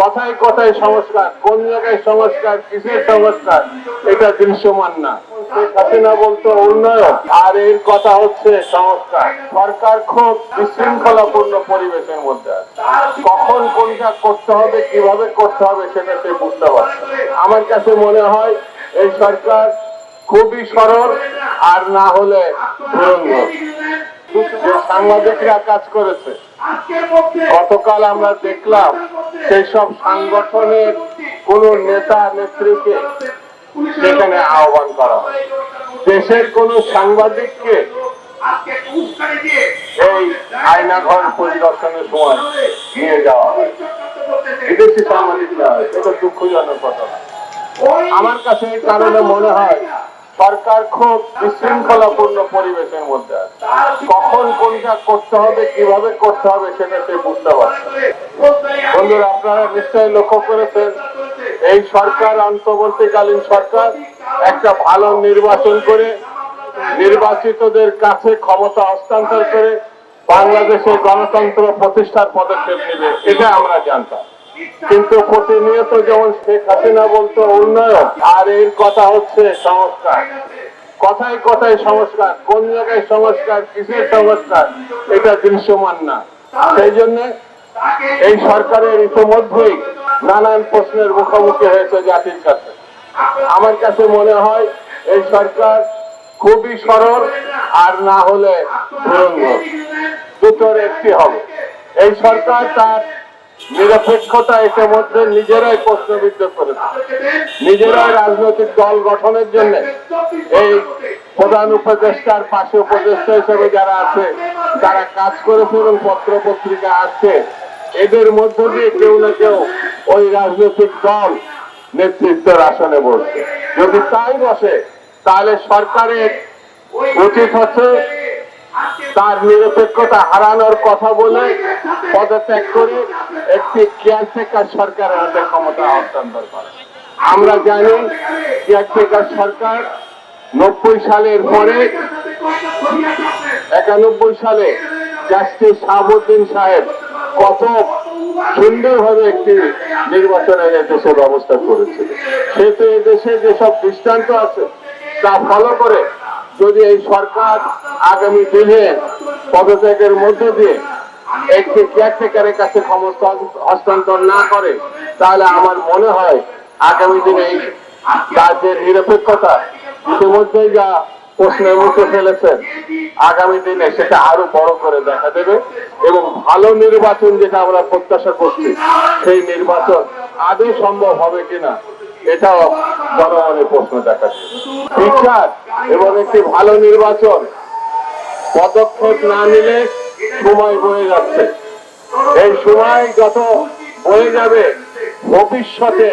কথায় কথায় সংস্কার, কোন জায়গায় সংস্কার, কিসের সংস্কার, এটা দৃশ্যমান না। শেখ হাসিনা বলতো উন্নয়ন, আর এর কথা হচ্ছে সংস্কার। সরকার খুব বিশৃঙ্খলাপূর্ণ পরিবেশের মধ্যে আছে। কখন কোনটা করতে হবে, কীভাবে করতে হবে, সেটা সে বুঝতে পারছে আমার কাছে মনে হয় এই সরকার খুবই সরল, আর না হলে ধুরন্ধর যে সাংবাদিকরা কাজ করেছে। গতকাল আমরা দেখলাম সেই সব সাংগঠনের কোন নেতা নেত্রীকে সেখানে আহ্বান করা দেশের কোন সাংবাদিককে এই আয়নাঘর পরিদর্শনের সময় নিয়ে যাওয়া বিদেশি সাংবাদিক না হয়, এটা দুঃখজনক ঘটনা। আমার কাছে এই কারণে মনে হয় সরকার খুব বিশৃঙ্খলাপূর্ণ পরিবেশের মধ্যে আছে। কখন কোনটা করতে হবে, কীভাবে করতে হবে সেটা সে বুঝতে পারছে বন্ধুরা, আপনারা নিশ্চয়ই লক্ষ্য করেছেন, এই সরকার, অন্তর্বর্তীকালীন সরকার একটা ভালো নির্বাচন করে, নির্বাচিতদের কাছে ক্ষমতা হস্তান্তর করে বাংলাদেশের গণতন্ত্র প্রতিষ্ঠার পদক্ষেপ নেবে, এটা আমরা জানতাম। কিন্তু প্রতিনিয়ত যেমন শেখ হাসিনা বলতো উন্নয়ন, আর এর কথা হচ্ছে সংস্কার। কথায় কথায় সংস্কার, কোন জায়গায় সংস্কার, কিসের সংস্কার, এটা দৃশ্যমান না। সেই জন্য এই সরকারের ইতিমধ্যেই নানান প্রশ্নের মুখোমুখি হয়েছে জাতির কাছে। আমার কাছে মনে হয় এই সরকার খুবই সরল আর না হলে দুটোর একটি হবে। এই সরকার তার নিরপেক্ষতা ইতিমধ্যে নিজেরাই প্রশ্নবিদ্ধ করেছে নিজেরাই রাজনৈতিক দল গঠনের জন্য এই প্রধান উপদেষ্টার পাশে উপদেষ্টা হিসেবে যারা আছে, তারা কাজ করেছে এবং পত্র পত্রিকা আছে। এদের মধ্য দিয়ে কেউ না কেউ ওই রাজনৈতিক দল নেতৃত্বের আসনে বসছে যদি তাই বসে, তাহলে সরকারের উচিত হচ্ছে তার নিরপেক্ষতা হারানোর কথা বলে পদত্যাগ করে একটি কেয়ারটেকার সরকারের হাতে ক্ষমতা হস্তান্তর করে। আমরা জানি কেয়ারটেকার সরকার নব্বই সালের পরে, একানব্বই সালে জাস্টিস শাহাবুদ্দিন সাহেব কত সুন্দরভাবে একটি নির্বাচনের দেশে ব্যবস্থা করেছিল। সেহেতু এদেশে যেসব দৃষ্টান্ত আছে, তা ফলো করে যদি এই সরকার আগামী দিনে পদত্যাগের মধ্য দিয়ে একটি কেয়ারটেকারের কাছে ক্ষমতা হস্তান্তর না করে, তাহলে আমার মনে হয় আগামী দিনে এই রাজ্যের নিরপেক্ষতা ইতিমধ্যেই যা প্রশ্নের মুখে ফেলেছেন আগামী দিনে সেটা আরও বড় করে দেখা দেবে এবং ভালো নির্বাচন যেটা আমরা প্রত্যাশা করছি, সেই নির্বাচন আদৌ সম্ভব হবে কিনা, এটাও জনগণের প্রশ্ন দেখা বিচার এবং একটি ভালো নির্বাচন পদক্ষেপ না নিলে সময় বয়ে যাচ্ছে। এই সময় যত বয়ে যাবে, ভবিষ্যতে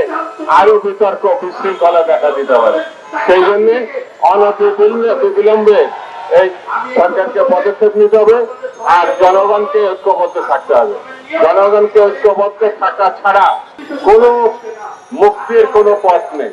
আরও বিতর্ক বিশৃঙ্খলা দেখা দিতে পারে। সেই জন্য অনতিবিলম্বে বিলম্বে এই সরকারকে পদক্ষেপ নিতে হবে আর জনগণকে ঐক্যবদ্ধ থাকতে হবে। জনগণকে ঐক্যবদ্ধ থাকা ছাড়া কোনো মুক্তির কোনো পথ নেই।